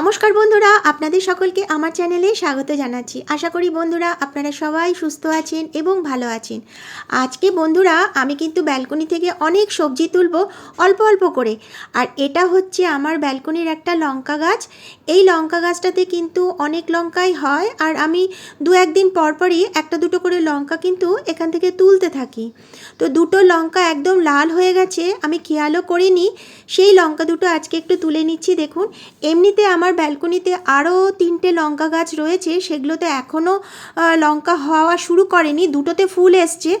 নমস্কার বন্ধুরা, আপনাদের সকলকে আমার চ্যানেলে স্বাগত জানাচ্ছি। আশা করি বন্ধুরা আপনারা সবাই সুস্থ আছেন এবং ভালো আছেন। আজকে বন্ধুরা, আমি কিন্তু ব্যালকনি থেকে অনেক সবজি তুলব, অল্প অল্প করে। আর এটা হচ্ছে আমার ব্যালকনির একটা লঙ্কা গাছ। এই লঙ্কা গাছটাতে কিন্তু অনেক লঙ্কাই হয়। আর আমি দু একদিন পর পরই একটা দুটো করে লঙ্কা কিন্তু এখান থেকে তুলতে থাকি। তো দুটো লঙ্কা একদম লাল হয়ে গেছে, আমি খেয়ালও করিনি। সেই লঙ্কা দুটো আজকে একটু তুলে নিচ্ছি, দেখুন। এমনিতে আমার ব্যালকনিতে আরও তিনটে লঙ্কা গাছ রয়েছে, সেগুলোতে এখনও লঙ্কা হওয়া শুরু করেনি, দুটোতে ফুল এসছে।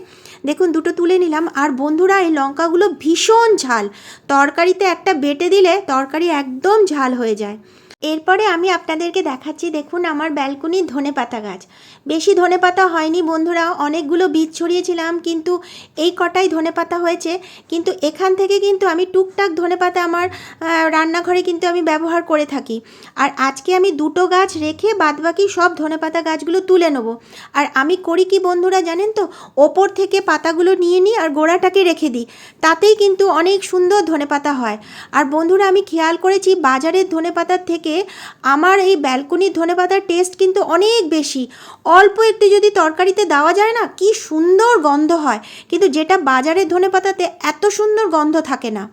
দেখুন, দুটো তুলে নিলাম। আর বন্ধুরা, এই লঙ্কাগুলো ভীষণ ঝাল। তরকারিতে একটা বেটে দিলে তরকারি একদম ঝাল হয়ে যায়। এরপরে আমি আপনাদেরকে দেখাচ্ছি, দেখুন, আমার ব্যালকনির ধনে পাতা গাছ। বেশি ধনে পাতা হয়নি বন্ধুরা, অনেকগুলো বীজ ছড়িয়েছিলাম, কিন্তু এই কটাই ধনে পাতা হয়েছে। কিন্তু এখান থেকে কিন্তু আমি টুকটাক ধনে পাতা আমার রান্নাঘরে কিন্তু আমি ব্যবহার করে থাকি। আর আজকে আমি দুটো গাছ রেখে বাদবাকি সব ধনে পাতা গাছগুলো তুলে নেব। আর আমি করি কি বন্ধুরা জানেন তো, ওপর থেকে পাতাগুলো নিয়ে নিই আর গোড়াটাকে রেখে দিই। তাতেই কিন্তু অনেক সুন্দর ধনে পাতা হয়। আর বন্ধুরা আমি খেয়াল করেছি বাজারের ধনে পাতার থেকে আমার এই ব্যালকনির ধনে পাতার টেস্ট কিন্তু অনেক বেশি। অল্প একটু যদি তরকারিতে দেওয়া যায় না, কি সুন্দর গন্ধ হয়। কিন্তু যেটা বাজারের ধনে পাতাতে এত সুন্দর গন্ধ থাকে না।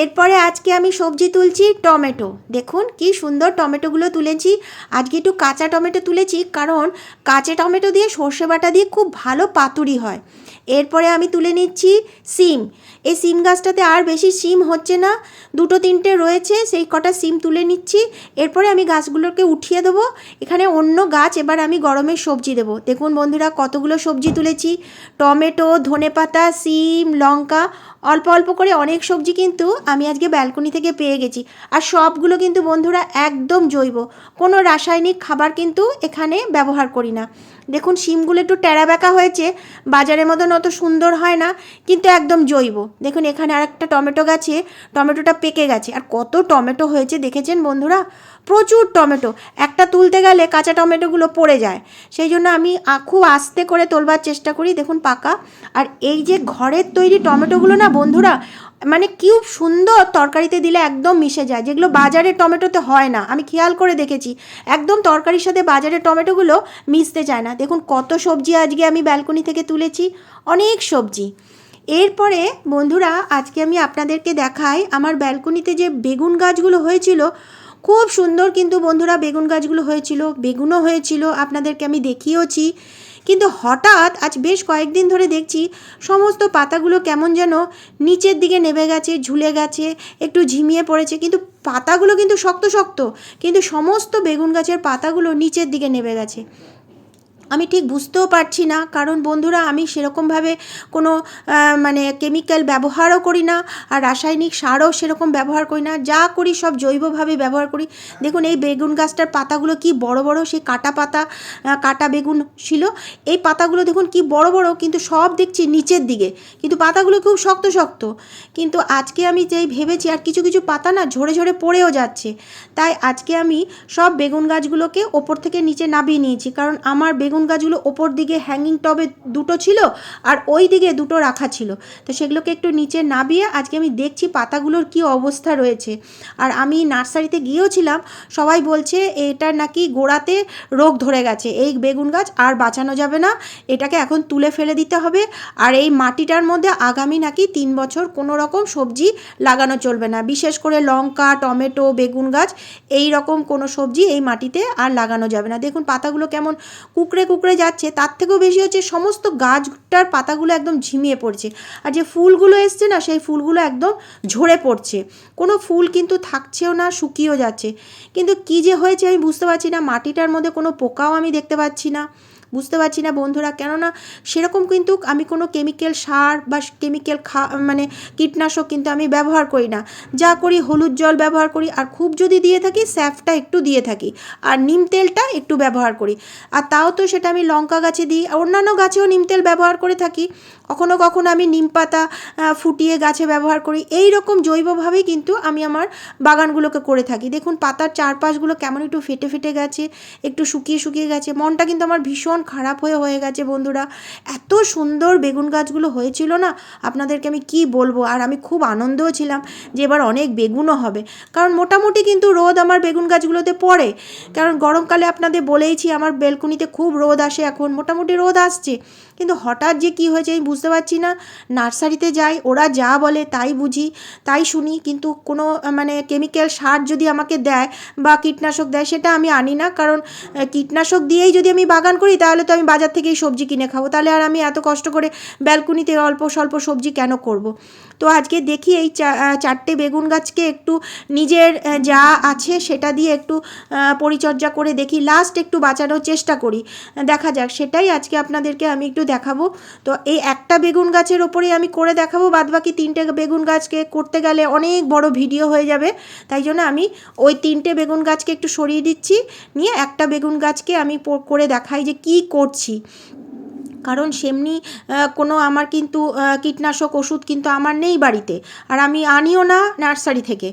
এরপরে আজকে আমি সবজি তুলছি টমেটো। দেখুন কি সুন্দর টমেটোগুলো তুলেছি। আজকে একটু কাঁচা টমেটো তুলেছি, কারণ কাঁচা টমেটো দিয়ে সর্ষে বাটা দিয়ে খুব ভালো পাতুরি হয়। এরপরে আমি তুলে নিচ্ছি সিম। এই সিম গাছটাতে আর বেশি সিম হচ্ছে না, দুটো তিনটে রয়েছে, সেই কটা সিম তুলে নিচ্ছি। এরপরে আমি গাছগুলোকে উঠিয়ে দেবো। এখানে অন্য গাছ এবার আমি গরমের সবজি দেবো। দেখুন বন্ধুরা, কতগুলো সবজি তুলেছি। টমেটো, ধনেপাতা, সিম, লঙ্কা, অল্প অল্প করে অনেক সবজি কিন্তু আমি আজকে ব্যালকনি থেকে পেয়ে গেছি। আর সবগুলো কিন্তু বন্ধুরা একদম জৈব। কোনো রাসায়নিক খাবার কিন্তু এখানে ব্যবহার করি না। দেখুন, শিমগুলো একটু টেরা বেঁকা হয়েছে, বাজারের মতন অত সুন্দর হয় না, কিন্তু একদম জৈব। দেখুন, এখানে আরেকটা টমেটো গাছে, টমেটোটা পেকে গেছে। আর কত টমেটো হয়েছে দেখেছেন বন্ধুরা? প্রচুর টমেটো। একটা তুলতে গেলে কাঁচা টমেটোগুলো পড়ে যায়। সেই জন্য আমি খুব আস্তে করে তোলবার চেষ্টা করি, দেখুন, পাকা। আর এই যে ঘরের তৈরি টমেটোগুলো না বন্ধুরা মানে কিউব সুন্দর তরকারিতে দিলে একদম মিশে যায়, যেগুলো বাজারে টমেটোতে হয় না। আমি খেয়াল করে দেখেছি, একদম তরকারির সাথে বাজারে টমেটোগুলো মিশতে চায় না। দেখুন কত সবজি আজকে আমি ব্যালকনি থেকে তুলেছি, অনেক সবজি। এরপরে বন্ধুরা, আজকে আমি আপনাদেরকে দেখাই আমার ব্যালকনিতে যে বেগুন গাছগুলো হয়েছিল খুব সুন্দর কিন্তু বন্ধুরা বেগুন গাছগুলো হয়েছিল, বেগুনও হয়েছিল, আপনাদেরকে আমি দেখিয়েওছি। কিন্তু হঠাৎ আজ বেশ কয়েকদিন ধরে দেখছি সমস্ত পাতাগুলো কেমন যেন নিচের দিকে নেমে গেছে, ঝুলে গেছে, একটু ঝিমিয়ে পড়েছে। কিন্তু পাতাগুলো কিন্তু শক্ত শক্ত, কিন্তু সমস্ত বেগুন গাছের পাতাগুলো নিচের দিকে নেমে গেছে। আমি ঠিক বুঝতেও পারছি না। কারণ বন্ধুরা, আমি সেরকমভাবে কোনো মানে কেমিক্যাল ব্যবহারও করি না আর রাসায়নিক সারও সেরকম ব্যবহার করি না। যা করি সব জৈবভাবে ব্যবহার করি। দেখুন, এই বেগুন গাছটার পাতাগুলো কি বড় বড়, সেই কাটা পাতা কাটা বেগুন ছিল। এই পাতাগুলো দেখুন কি বড় বড়, কিন্তু সব দেখছি নিচের দিকে। কিন্তু পাতাগুলো খুব শক্ত শক্ত। কিন্তু আজকে আমি যেই ভেবেছি, আর কিছু কিছু পাতা না ঝরে ঝরে পড়েও যাচ্ছে। তাই আজকে আমি সব বেগুন গাছগুলোকে ওপর থেকে নিচে নামিয়ে নিয়েছি। কারণ আমার বেগুন গাছগুলো ওপর দিকে হ্যাঙ্গিং টবে দুটো ছিল আর ওই দিকে দুটো রাখা ছিল। তো সেগুলোকে একটু নিচে নামিয়ে আজকে আমি দেখছি পাতাগুলোর কি অবস্থা রয়েছে। আর আমি নার্সারিতে গিয়েওছিলাম সবাই বলছে এটার নাকি গোড়াতে রোগ ধরে গেছে। এই বেগুন গাছ আর বাঁচানো যাবে না, এটাকে এখন তুলে ফেলে দিতে হবে। আর এই মাটিটার মধ্যে আগামী নাকি তিন বছর কোনো রকম সবজি লাগানো চলবে না। বিশেষ করে লঙ্কা, টমেটো, বেগুন গাছ, এই রকম কোনো সবজি এই মাটিতে আর লাগানো যাবে না। দেখুন পাতাগুলো কেমন কুকড়ে কুকড়ে যাচ্ছে, তার থেকেও বেশি হচ্ছে সমস্ত গাছটার পাতাগুলো একদম ঝিমিয়ে পড়ছে। আর যে ফুলগুলো এসছে না, সেই ফুলগুলো একদম ঝরে পড়ছে। কোনো ফুল কিন্তু থাকছেও না, শুকিয়েও যাচ্ছে। কিন্তু কী যে হয়েছে আমি বুঝতে পারছি না, মাটিটার মধ্যে কোনো পোকাও আমি দেখতে পাচ্ছি না। বুঝতে পারছি না বন্ধুরা, কেননা সেরকম কিন্তু আমি কোনো কেমিক্যাল সার বা কেমিক্যাল খা মানে কীটনাশক কিন্তু আমি ব্যবহার করি না। যা করি হলুদ জল ব্যবহার করি, আর খুব যদি দিয়ে থাকি, স্যাফটা একটু দিয়ে থাকি, আর নিম তেলটা একটু ব্যবহার করি। আর তাও তো সেটা আমি লঙ্কা গাছে দিই অন্যান্য গাছেও নিম তেল ব্যবহার করে থাকি। কখনো কখনো আমি নিম পাতা ফুটিয়ে গাছে ব্যবহার করি। এই রকম জৈবভাবেই কিন্তু আমি আমার বাগানগুলোকে করে থাকি। দেখুন, পাতার চারপাশগুলো কেমন একটু ফেটে ফেটে গেছে, একটু শুকিয়ে শুকিয়ে গেছে, মনটা কিন্তু আমার ভীষণ খারাপ হয়ে হয়ে গেছে বন্ধুরা। এত সুন্দর বেগুন গাছগুলো হয়েছিল না? আপনাদেরকে আমি কি বলব? আর আমি খুব আনন্দও ছিলাম যে এবার অনেক বেগুনও হবে। কারণ মোটামুটি কিন্তু রোদ আমার বেগুন গাছগুলোতে পড়ে। কারণ গরমকালে আপনাদের বলেইছি, আমার বেলকুনিতে খুব রোদ আসে এখন। মোটামুটি রোদ আসছে। কিন্তু হঠাৎ যে কি হয়েছে আমি বুঝতে পারছি না। নার্সারিতে যাই, ওরা যা বলে তাই বুঝি, তাই শুনি, কিন্তু কোনো মানে কেমিক্যাল সার যদি আমাকে দেয় বা কীটনাশক দেয় সেটা আমি আনি না। কারণ কীটনাশক দিয়েই যদি আমি বাগান করি, তাহলে তো আমি বাজার থেকেই সবজি কিনে খাব। তাহলে আর আমি এত কষ্ট করে ব্যালকনিতে অল্প স্বল্প সবজি কেন করব। তো আজকে দেখি এই চারটে বেগুন গাছকে একটু নিজের যা আছে সেটা দিয়ে একটু পরিচর্যা করে দেখি। লাস্ট একটু বাঁচানোর চেষ্টা করি। দেখা যাক, সেটাই আজকে আপনাদেরকে আমি একটু দেখাবো। তো এই একটা বেগুন গাছের ওপরেই আমি করে দেখাবো, বাদবাকি তিনটে বেগুন গাছকে করতে গেলে অনেক বড় ভিডিও হয়ে যাবে। তাই জন্য আমি ওই তিনটে বেগুন গাছকে একটু সরিয়ে দিচ্ছি। নিয়ে একটা বেগুন গাছকে আমি করে দেখাই যে কি করছি। কারণ সেমনি কোনো আমার কিন্তু কীটনাশক ওষুধ কিন্তু আমার নেই বাড়িতে। আর আমি আনিও না নার্সারি থেকে।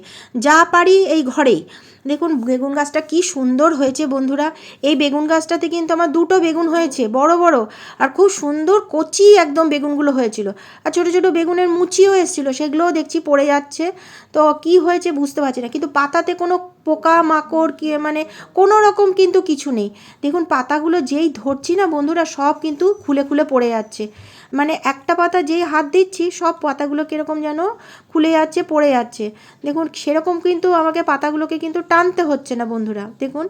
যা পারি এই ঘরেই। দেখুন, বেগুন গাছটা কি সুন্দর হয়েছে বন্ধুরা। এই বেগুন গাছটাতে কিন্তু আমার দুটো বেগুন হয়েছে, বড় বড়। আর খুব সুন্দর কচি একদম বেগুনগুলো হয়েছিল। আর ছোটো ছোটো বেগুনের মুচিও এসেছিল, সেগুলোও দেখছি পড়ে যাচ্ছে। তো কি হয়েছে বুঝতে পারছি না। কিন্তু পাতাতে কোনো পোকা মাকড় কি মানে কোনো রকম কিন্তু কিছু নেই। দেখুন, পাতাগুলো যেই ধরছি না বন্ধুরা, সব কিন্তু খুলে খুলে পড়ে যাচ্ছে। মানে একটা পাতা যেই হাত দিচ্ছি, সব পাতাগুলো কীরকম যেন খুলে যাচ্ছে, পড়ে যাচ্ছে। দেখুন, সেরকম কিন্তু আমাকে পাতাগুলোকে কিন্তু টানতে হচ্ছে না বন্ধুরা। দেখুন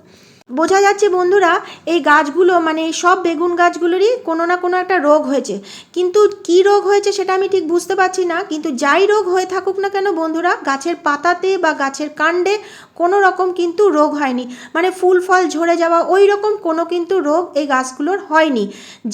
বোঝা যাচ্ছে বন্ধুরা, এই গাছগুলো মানে সব বেগুন গাছগুলোরই কোনো না কোনো একটা রোগ হয়েছে। কিন্তু কি রোগ হয়েছে সেটা আমি ঠিক বুঝতে পারছি না, কিন্তু যাই রোগ হয়ে থাকুক না কেন বন্ধুরা, গাছের পাতাতে বা গাছের কাণ্ডে কোনো রকম কিন্তু রোগ হয়নি। মানে ফুল, ফল ঝরে যাওয়া ওই রকম কোনো কিন্তু রোগ এই গাছগুলোর হয়নি।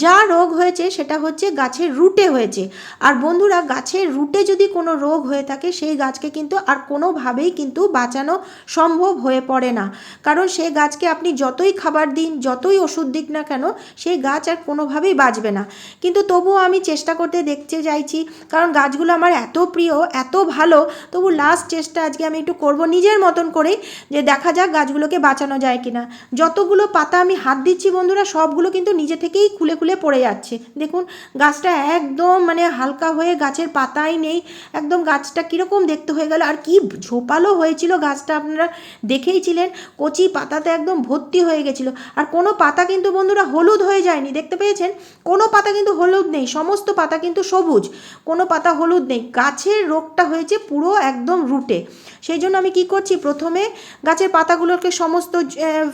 যা রোগ হয়েছে সেটা হচ্ছে গাছের রুটে হয়েছে। আর বন্ধুরা, গাছের রুটে যদি কোনো রোগ হয়ে থাকে, সেই গাছকে কিন্তু আর কোনোভাবেই কিন্তু বাঁচানো সম্ভব হয়ে পড়ে না। কারণ সেই গাছকে আপনি যতই খাবার দিন, যতই ওষুধ দিক না কেন, সেই গাছ আর কোনোভাবেই বাঁচবে না। কিন্তু তবুও আমি চেষ্টা করতে দেখতে চাইছি, কারণ গাছগুলো আমার এত প্রিয়, এত ভালো, তবু লাস্ট চেষ্টা আজকে আমি একটু করব নিজের মতন করেই, যে দেখা যাক গাছগুলোকে বাঁচানো যায় কিনা। যতগুলো পাতা আমি হাত দিচ্ছি বন্ধুরা, সবগুলো কিন্তু নিজে থেকেই খুলে খুলে পড়ে যাচ্ছে। দেখুন, গাছটা একদম মানে হালকা হয়ে গাছের পাতাই নেই, একদম গাছটা কীরকম দেখতে হয়ে গেল। আর কি ঝোপালো হয়েছিল গাছটা, আপনারা দেখেইছিলেন কচি পাতাতে একদম ভর্তি হয়ে গেছিল। আর কোনো পাতা কিন্তু বন্ধুরা হলুদ হয়ে যায়নি, দেখতে পেয়েছেন? কোনো পাতা কিন্তু হলুদ নেই, সমস্ত পাতা কিন্তু সবুজ। কোনো পাতা হলুদ নেই, গাছের রোগটা হয়েছে পুরো একদম রুটে। সেই জন্য আমি কি করছি, প্রথমে গাছের পাতাগুলোকে সমস্ত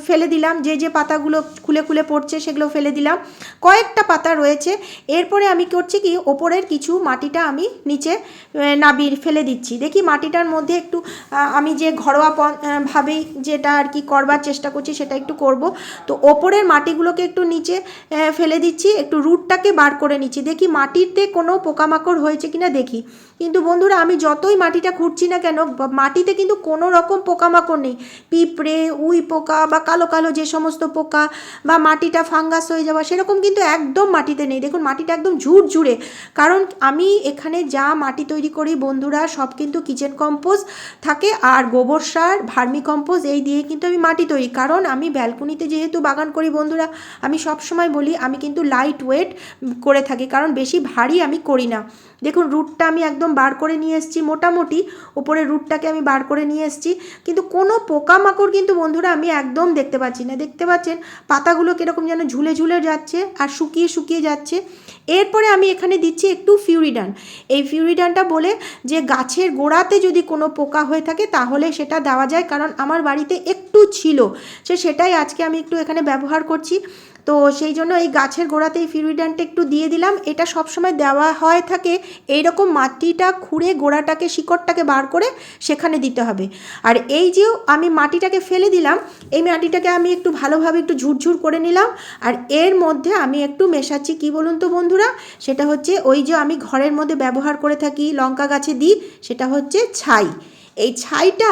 ফেলে দিলাম, যে যে পাতাগুলো খুলে খুলে পড়ছে সেগুলো ফেলে দিলাম। কয়েকটা পাতা রয়েছে, এরপরে আমি করছি কি, ওপরের কিছু মাটিটা আমি নিচে নাবির ফেলে দিচ্ছি। দেখি মাটিটার মধ্যে একটু আমি যে ঘরোয়া ভাবেই যেটা আর কি করবার চেষ্টা করছি সেটা একটু করব। তো ওপরের মাটিগুলোকে একটু নিচে ফেলে দিচ্ছি, একটু রুটটাকে বার করে নিচ্ছি। দেখি মাটিতে কোনো পোকামাকড় হয়েছে কিনা দেখি। কিন্তু বন্ধুরা, আমি যতই মাটিটা খুঁড়ছি না কেন মাটিতে কিন্তু কোনো রকম পোকামাকড় নেই। পিঁপড়ে, উই পোকা বা কালো কালো যে সমস্ত পোকা বা মাটিটা ফাঙ্গাস হয়ে যাওয়া, সেরকম কিন্তু একদম মাটিতে নেই। দেখুন, মাটিটা একদম ঝুরঝুরে। কারণ আমি এখানে যা মাটি তৈরি করি বন্ধুরা, সব কিন্তু কিচেন কম্পোজ থাকে, আর গোবর সার, ভার্মি কম্পোস্ট, এই দিয়ে কিন্তু আমি মাটি তৈরি। কারণ আমি ব্যালকনিতে যেহেতু বাগান করি বন্ধুরা, আমি সব সময় বলি আমি কিন্তু লাইট ওয়েট করে থাকি, কারণ বেশি ভারী আমি করি না। দেখুন রুটটা আমি একদম বার করে নিয়ে এসেছি, মোটামুটি উপরে রুটটাকে আমি বার করে নিয়ে এসেছি, কিন্তু কোনো পোকামাকড় কিন্তু বন্ধুরা আমি একদম দেখতে পাচ্ছি না। দেখতে পাচ্ছেন, পাতাগুলো কীরকম যেন ঝুলে ঝুলে যাচ্ছে আর শুকিয়ে শুকিয়ে যাচ্ছে। এরপরে আমি এখানে দিচ্ছি একটু ফিউরিডান। এই ফিউরিডানটা বলে যে গাছের গোড়াতে যদি কোনো পোকা হয়ে থাকে, তাহলে সেটা দেওয়া যায়, কারণ আমার বাড়িতে একটু ছিল, সে সেটাই আজকে আমি একটু এখানে ব্যবহার করছি। তো সেই জন্য এই গাছের গোড়াতে এই ফিউরিডানটা একটু দিয়ে দিলাম। এটা সবসময় দেওয়া হয় থাকে, এইরকম মাটিটা খুঁড়ে গোড়াটাকে, শিকড়টাকে বার করে সেখানে দিতে হবে। আর এই যে আমি মাটিটাকে ফেলে দিলাম, এই মাটিটাকে আমি একটু ভালোভাবে একটু ঝুরঝুর করে নিলাম। আর এর মধ্যে আমি একটু মেশাচ্ছি, কি বলুন তো বন্ধুরা? সেটা হচ্ছে ওই যে আমি ঘরের মধ্যে ব্যবহার করে থাকি, লঙ্কা গাছে দিই, সেটা হচ্ছে ছাই। এই ছাইটা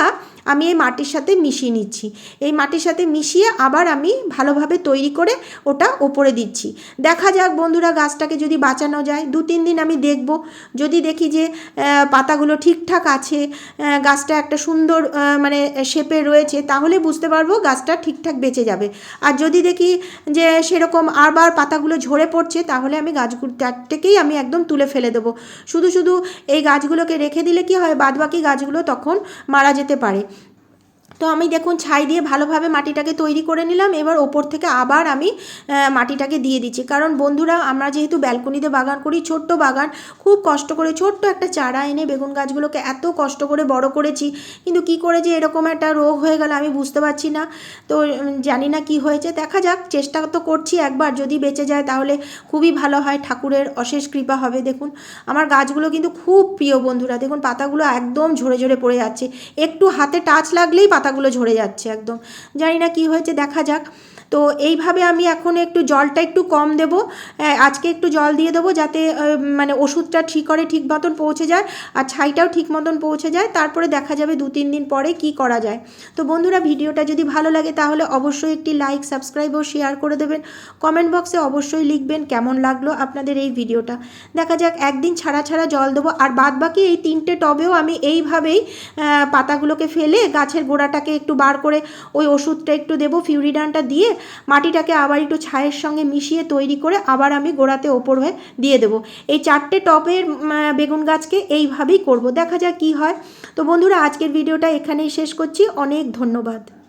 আমি এই মাটির সাথে মিশিয়ে নিচ্ছি। এই মাটির সাথে মিশিয়ে আবার আমি ভালোভাবে তৈরি করে ওটা ওপরে দিচ্ছি। দেখা যাক বন্ধুরা গাছটাকে যদি বাঁচানো যায়। দু তিন দিন আমি দেখব। যদি দেখি যে পাতাগুলো ঠিকঠাক আছে গাছটা একটা সুন্দর মানে শেপে রয়েছে, তাহলে বুঝতে পারব গাছটা ঠিকঠাক বেঁচে যাবে। আর যদি দেখি যে, সেরকম আবার পাতাগুলো ঝরে পড়ছে, তাহলে আমি গাছগুলো চারটেকেই আমি একদম তুলে ফেলে দেবো। শুধু শুধু এই গাছগুলোকে রেখে দিলে কি হয়? বাদবাকি গাছগুলো তখন মারা যেতে পারে। তো আমি দেখুন ছাই দিয়ে ভালোভাবে মাটিটাকে তৈরি করে নিলাম। এবার ওপর থেকে আবার আমি মাটিটাকে দিয়ে দিচ্ছি। কারণ বন্ধুরা, আমরা যেহেতু ব্যালকনিতে বাগান করি, ছোট্ট বাগান, খুব কষ্ট করে ছোট্ট একটা চারা এনে বেগুন গাছগুলোকে এত কষ্ট করে বড় করেছি। কিন্তু কি করে যে এরকম একটা রোগ হয়ে গেল আমি বুঝতে পারছি না। তো জানি না কি হয়েছে। দেখা যাক, চেষ্টা তো করছি একবার যদি বেঁচে যায় তাহলে খুবই ভালো হয়। ঠাকুরের অশেষ কৃপা হবে, দেখুন। আমার গাছগুলো কিন্তু খুব প্রিয় বন্ধুরা। দেখুন, পাতাগুলো একদম ঝরে ঝরে পড়ে যাচ্ছে। একটু হাতে টাচ লাগলেই পাতাগুলো ঝরে যাচ্ছে একদম। জানি না কি হয়েছে দেখা যাক। তো এইভাবে আমি এখন একটু জলটা একটু কম দেবো। আজকে একটু জল দিয়ে দেবো যাতে মানে ওষুধটা ঠিক করে ঠিক মতন পৌঁছে যায় আর ছাইটাও ঠিক মতন পৌঁছে যায়। তারপরে দেখা যাবে দু তিন দিন পরে কি করা যায়। তো বন্ধুরা, ভিডিওটা যদি ভালো লাগে তাহলে অবশ্যই একটি লাইক সাবস্ক্রাইব ও শেয়ার করে দেবেন। কমেন্ট বক্সে অবশ্যই লিখবেন কেমন লাগল আপনাদের এই ভিডিওটা। দেখা যাক, একদিন ছাড়া ছাড়া জল দেবো। আর বাদ বাকি এই তিনটে টবেও আমি এইভাবেই পাতাগুলোকে ফেলে গাছের গোড়াটাকে একটু বার করে ওই ওষুধটা একটু দেবো, ফিউরিডানটা দিয়ে। মাটিটাকে আবার একটু ছায়ের সঙ্গে মিশিয়ে তৈরি করে আবার আমি গোড়াতে ওপর হয়ে দিয়ে দেবো। এই চারটে টপের বেগুন গাছকে এইভাবেই করব। দেখা যাক কি হয়। তো বন্ধুরা, আজকের ভিডিওটা এখানেই শেষ করছি। অনেক ধন্যবাদ।